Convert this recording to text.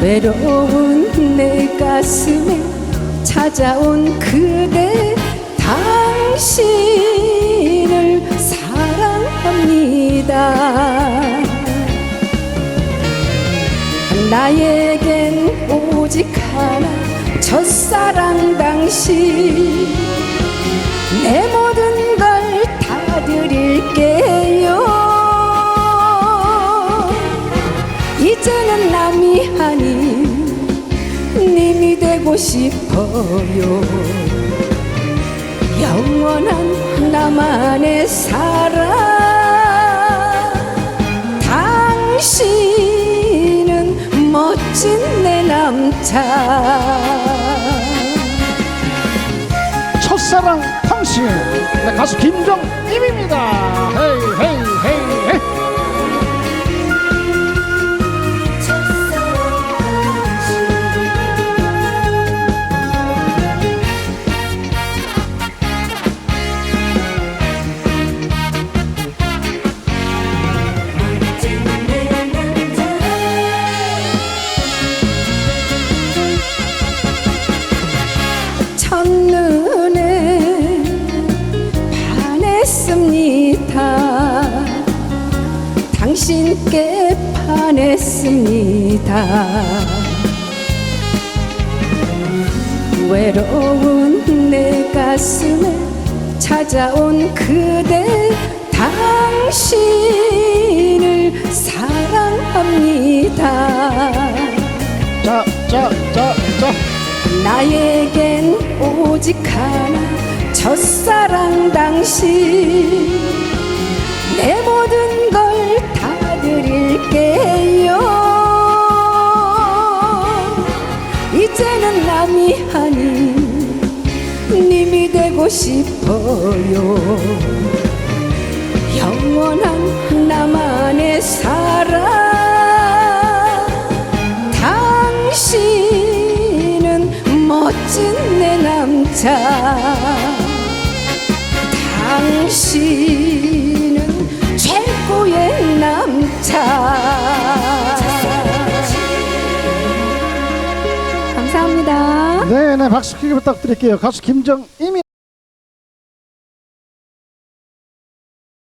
외로운 내 가슴에 찾아온 그대 당신을 사랑합니다. 나에겐 오직 하나 첫사랑 당신. 내 아닌 님이 되고 싶어요. 영원한 나만의 사랑. 당신은 멋진 내 남자. 첫사랑 당신 네, 가수 김정임입니다. 헤이 헤이 반했습니다 당신께 반했습니다. 외로운 내 가슴에 찾아온 그대 당신을 사랑합니다. 자 자 자 자. 나에겐 오직 하나 첫사랑 당신 내 모든 걸 다 드릴게요. 이제는 남이 아닌 님이 되고 싶어요. 영원한 나만의 사랑. 당신은 멋진 내 남자. 당신은 최고의 남자. 감사합니다. 네네 박수 크게 부탁드릴게요. 가수 김정임이